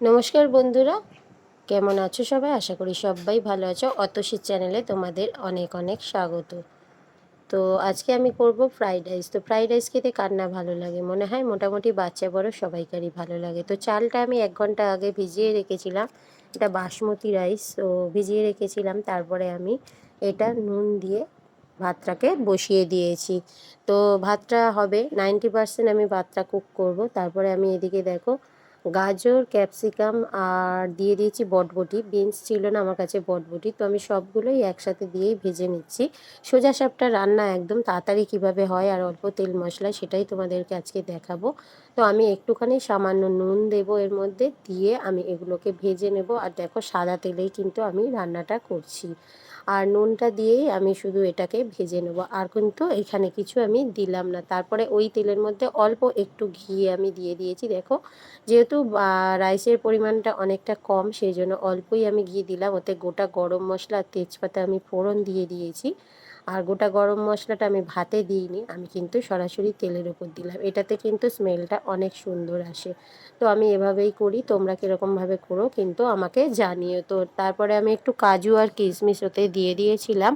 নমস্কার বন্ধুরা, কেমন আছো সবাই? আশা করি সবাই ভালো আছো। অতসীর চ্যানেলে তোমাদের অনেক অনেক স্বাগত। তো আজকে আমি করব ফ্রাইড রাইস। তো ফ্রাইড রাইস খেতে কার না ভালো লাগে? মনে হয় মোটামুটি বাচ্চা বড় সবাইকারই ভালো লাগে। তো চালটা আমি এক ঘণ্টা আগে ভিজিয়ে রেখেছিলাম। এটা বাসমতি রাইস, তো ভিজিয়ে রেখেছিলাম। তারপরে আমি এটা নুন দিয়ে ভাতটাকে বসিয়ে দিয়েছি। তো ভাতটা হবে, নাইনটি পার্সেন্ট আমি ভাতটা কুক করব। তারপরে আমি এদিকে দেখো গাজর, ক্যাপসিকাম আর দিয়ে দিয়েছি বটবটি। বিনস ছিল না আমার কাছে বটবটি, তো আমি সবগুলোই একসাথে দিয়েই ভেজে নিচ্ছি। সোজা সাপটা রান্না একদম তাড়াতাড়ি কীভাবে হয় আর অল্প তেল মশলা, সেটাই তোমাদেরকে আজকে দেখাবো। তো আমি একটুখানি সামান্য নুন দেবো এর মধ্যে, দিয়ে আমি এগুলোকে ভেজে নেব। আর দেখো সাদা তেলেই কিন্তু আমি রান্নাটা করছি। আর নুনটা দিয়েই আমি শুধু এটাকে ভেজে নেব। আর কিন্তু এখানে কিছু আমি দিলাম না। তারপরে ওই তেলের মধ্যে অল্প একটু ঘি আমি দিয়ে দিয়েছি, দেখো। যেহেতু রাইসের পরিমাণটা অনেকটা কম, সেই জন্য অল্পই আমি ঘি দিলাম। ওতে গোটা গরম মশলা তেজপাতা আমি ফোড়ন দিয়ে দিয়েছি। আর গোটা গরম মশলাটা আমি ভাতে দিইনি, আমি কিন্তু সরাসরি তেলের ওপর দিলাম। এটাতে কিন্তু স্মেলটা অনেক সুন্দর আসে। তো আমি এভাবেই করি, তোমরা কীরকমভাবে করো কিন্তু আমাকে জানিও। তো তারপরে আমি একটু কাজু আর কিশমিশ ওতে দিয়ে দিয়েছিলাম।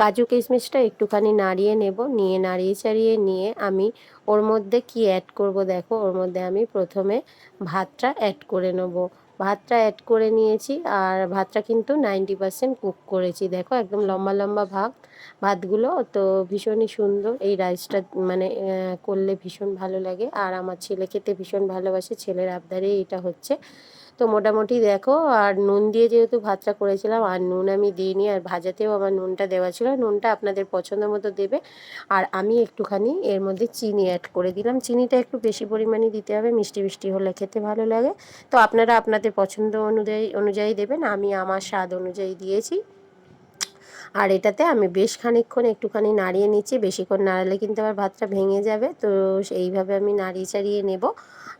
কাজু কিশমিশটা একটুখানি নাড়িয়ে নেব, নিয়ে নাড়িয়ে চাড়িয়ে নিয়ে আমি ওর মধ্যে কি অ্যাড করব দেখো, ওর মধ্যে আমি প্রথমে ভাতটা অ্যাড করে নেব। ভাতটা অ্যাড করে নিয়েছি আর ভাতটা কিন্তু নাইনটি পারসেন্ট কুক করেছি। দেখো, একদম লম্বা লম্বা ভাত ভাতগুলো। তো ভীষণই সুন্দর এই রাইসটা মানে করলে ভীষণ ভালো লাগে। আর আমার ছেলে খেতে ভীষণ ভালোবাসে। ছেলের আবদারে এটা হচ্ছে। তো মোটামুটি দেখো, আর নুন দিয়ে যেহেতু ভাতটা করেছিলাম, আর নুন আমি দিইনি, আর ভাজাতেও আমার নুনটা দেওয়া ছিল, নুনটা আপনাদের পছন্দ মতো দেবে। আর আমি একটুখানি এর মধ্যে চিনি অ্যাড করে দিলাম। চিনিটা একটু বেশি পরিমাণে দিতে হবে, মিষ্টি মিষ্টি হলে খেতে ভালো লাগে। তো আপনারা আপনাদের পছন্দ অনুযায়ী অনুযায়ী দেবেন, আমি আমার স্বাদ অনুযায়ী দিয়েছি। আর এটাতে আমি বেশ খানিকক্ষণ একটুখানি নাড়িয়ে নিচ্ছি। বেশিক্ষণ নাড়ালে কিন্তু আবার ভাতটা ভেঙে যাবে। তো এইভাবে আমি নাড়িয়ে চাড়িয়ে নেব।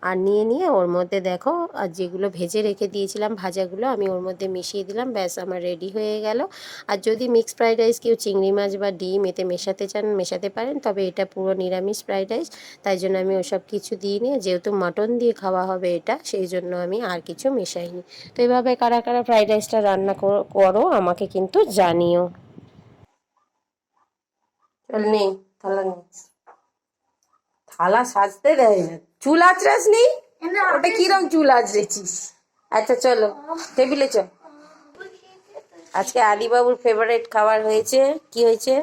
আর নিয়ে নিয়ে ওর মধ্যে দেখো, আর যেগুলো ভেজে রেখে দিয়েছিলাম ভাজাগুলো আমি ওর মধ্যে মিশিয়ে দিলাম। ব্যাস, আমার রেডি হয়ে গেল। আর যদি মিক্স ফ্রাইড রাইস কেউ চিংড়ি মাছ বা ডিম এতে মেশাতে চান, মেশাতে পারেন। তবে এটা পুরো নিরামিষ ফ্রাইড রাইস। তাই জন্য আমি ওসব কিছু দিইনি। যেহেতু মাটন দিয়ে খাওয়া হবে এটা, সেই জন্য আমি আর কিছু মেশাইনি। তো এভাবে কারা কারা ফ্রাইড রাইসটা রান্না করো, আমাকে কিন্তু জানিও। চল নেই থালা নেই থালা সাজতে দেয় না। চুল আঁচড়াস নেই ওটা কিরম চুল আঁচড়েছিস? আচ্ছা চলো টেবিলে চল। আজকে আদিবাবুর ফেভারিট খাবার হয়েছে কি হয়েছে?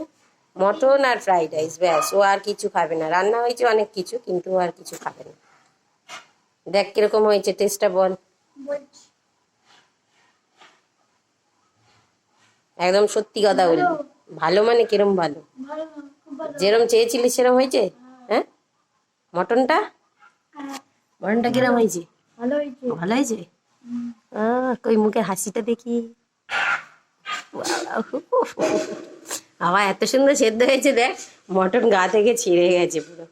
মটন আর ফ্রাইড রাইস ব্যাস ও আর কিছু খাবে না। রান্না হয়েছে অনেক কিছু কিন্তু আর কিছু খাবে না। দেখ কীরকম হয়েছে টেস্টটা বল। একদম সত্যি কথা বলি ভালো মানে কিরম ভালো? যেরম চেয়েছিলি সেরম হয়েছে? হ্যাঁ? মটনটা? মটনটা কিরম হয়েছে? ভালো হয়েছে? ভালো কই মুখের হাসিটা দেখি। আবার এত সুন্দর সেদ্ধ হয়েছে, দেখ। মটন গা থেকে ছিঁড়ে গেছে পুরো।